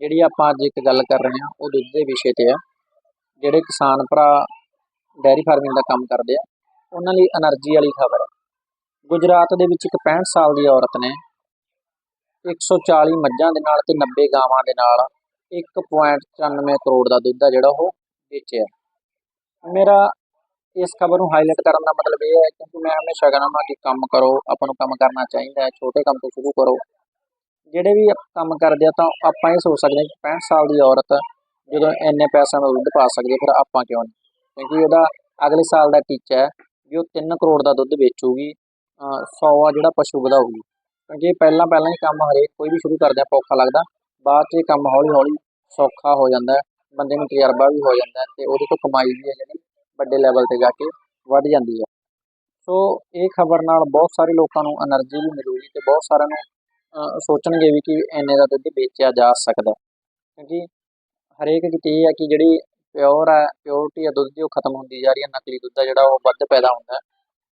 ਜਿਹੜੀ ਆਪਾਂ ਅੱਜ ਇੱਕ ਗੱਲ ਕਰ ਰਹੇ ਹਾਂ, ਉਹ ਦੁੱਧ ਦੇ ਵਿਸ਼ੇ ਤੇ ਆ। ਜਿਹੜੇ ਕਿਸਾਨ ਭਰਾ ਡੈਰੀ ਫਾਰਮਿੰਗ ਦਾ ਕੰਮ ਕਰਦੇ ਆ, ਉਹਨਾਂ ਲਈ એનર્ਜੀ ਵਾਲੀ ਖਬਰ ਹੈ ਗੁਜਰਾਤ ਦੇ ਵਿੱਚ ਇੱਕ 65 ਸਾਲ ਦੀ ਔਰਤ ਨੇ 140 ਮੱਝਾਂ ਦੇ ਨਾਲ ਤੇ 90 ਗਾਵਾਂ ਦੇ ਨਾਲ 1.94 ਕਰੋੜ ਦਾ ਦੁੱਧ ਆ ਜਿਹੜਾ ਉਹ ਵੇਚਿਆ। ਮੇਰਾ ਇਸ ਖਬਰ ਨੂੰ ਹਾਈਲਾਈਟ ਕਰਨ ਦਾ ਮਤਲਬ ਇਹ ਹੈ ਕਿ ਮੈਂ ਹਮੇਸ਼ਾ ਕਹਿੰਦਾ ਹਾਂ ਕਿ ਕੰਮ ਕਰੋ, ਆਪਾਂ ਨੂੰ ਕੰਮ ਕਰਨਾ ਚਾਹੀਦਾ ਹੈ, ਛੋਟੇ ਕੰਮ ਤੋਂ ਸ਼ੁਰੂ ਕਰੋ। ਜਿਹੜੇ ਵੀ ਕੰਮ ਕਰਦੇ ਆ, ਤਾਂ ਆਪਾਂ ਇਹ ਸੋਚ ਸਕਦੇ ਹਾਂ ਕਿ 65 ਸਾਲ ਦੀ ਔਰਤ ਜਦੋਂ ਇੰਨੇ ਪੈਸਿਆਂ ਦਾ ਦੁੱਧ ਪਾ ਸਕਦੀ ਫਿਰ ਆਪਾਂ ਕਿਉਂ ਨਹੀਂ? ਕਿਉਂਕਿ ਉਹਦਾ ਅਗਲੇ ਸਾਲ ਦਾ ਟੀਚਾ ਹੈ ਵੀ ਉਹ 3 ਕਰੋੜ ਦਾ ਦੁੱਧ ਵੇਚੂਗੀ 100 ਆ ਜਿਹੜਾ ਪਸ਼ੂ ਵਧਾਊਗੀ। ਕਿਉਂਕਿ ਪਹਿਲਾਂ ਪਹਿਲਾਂ ਹੀ ਕੰਮ ਹਰੇਕ ਕੋਈ ਵੀ ਸ਼ੁਰੂ ਕਰਦੇ ਆ ਪੌਖਾ ਲੱਗਦਾ, ਬਾਅਦ 'ਚ ਕੰਮ ਹੌਲੀ ਹੌਲੀ ਸੌਖਾ ਹੋ ਜਾਂਦਾ ਬੰਦੇ ਨੂੰ ਤਜਰਬਾ ਵੀ ਹੋ ਜਾਂਦਾ ਤੇ ਉਹਦੇ ਤੋਂ ਕਮਾਈ ਵੀ ਹੈ ਜਿਹੜੀ ਵੱਡੇ ਲੈਵਲ ਤੇ ਜਾ ਕੇ ਵੱਧ ਜਾਂਦੀ ਹੈ। ਸੋ ਇਹ ਖਬਰ ਨਾਲ ਬਹੁਤ ਸਾਰੇ ਲੋਕਾਂ ਨੂੰ એનર્ਜੀ ਵੀ ਮਿਲੂਗੀ ਤੇ ਬਹੁਤ ਸਾਰਿਆਂ ਨੂੰ ਸੋਚਣਗੇ ਵੀ ਕਿ ਇੰਨੇ ਦਾ ਦੁੱਧ ਵੇਚਿਆ ਜਾ ਸਕਦਾ ਕਿਉਂਕਿ ਹਰੇਕ ਕਿਤੇ ਇਹ ਹੈ ਕਿ ਜਿਹੜੀ ਪਿਓਰ ਹੈ ਪਿਓਰਟੀ ਹੈ ਦੁੱਧ ਦੀ, ਉਹ ਖਤਮ ਹੁੰਦੀ ਜਾ ਰਹੀ ਹੈ, ਨਕਲੀ ਦੁੱਧ ਹੈ ਜਿਹੜਾ ਉਹ ਵੱਧ ਪੈਦਾ ਹੁੰਦਾ ਹੈ।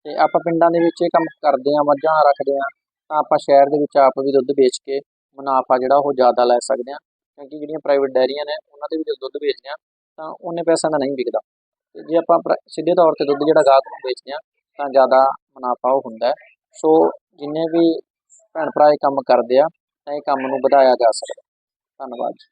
ਤੇ ਆਪਾਂ ਪਿੰਡਾਂ ਦੇ ਵਿੱਚ ਇਹ ਕੰਮ ਕਰਦੇ ਹਾਂ, ਮੱਝਾਂ ਰੱਖਦੇ ਹਾਂ, ਤਾਂ ਆਪਾਂ ਸ਼ਹਿਰ ਦੇ ਵਿੱਚ ਆਪ ਵੀ ਦੁੱਧ ਵੇਚ ਕੇ ਮੁਨਾਫਾ ਜਿਹੜਾ ਉਹ ਜ਼ਿਆਦਾ ਲੈ ਸਕਦੇ ਹਾਂ। ਕਿਉਂਕਿ ਜਿਹੜੀਆਂ ਪ੍ਰਾਈਵੇਟ ਡੈਰੀਆਂ ਨੇ, ਉਹਨਾਂ ਦੇ ਵੀ ਵਿੱਚ ਦੁੱਧ ਵੇਚਦੇ ਹਾਂ, ਤਾਂ ਉਹਨੇ ਪੈਸਿਆਂ ਦਾ ਨਹੀਂ ਵਿਕਦਾ। ਤੇ ਜੇ ਆਪਾਂ ਪ੍ਰ- ਸਿੱਧੇ ਤੌਰ ਤੇ ਦੁੱਧ ਜਿਹੜਾ ਗਾਹਕ ਨੂੰ ਵੇਚਦੇ ਹਾਂ, ਤਾਂ ਜ਼ਿਆਦਾ ਮੁਨਾਫਾ ਉਹ ਹੁੰਦਾ ਸੋ ਜਿੰਨੇ ਵੀ ਭੈਣ ਭਰਾ ਇਹ ਕੰਮ ਕਰਦੇ ਆ ਤਾਂ ਇਹ ਕੰਮ ਨੂੰ ਵਧਾਇਆ ਜਾ ਸਕਦਾ। ਧੰਨਵਾਦ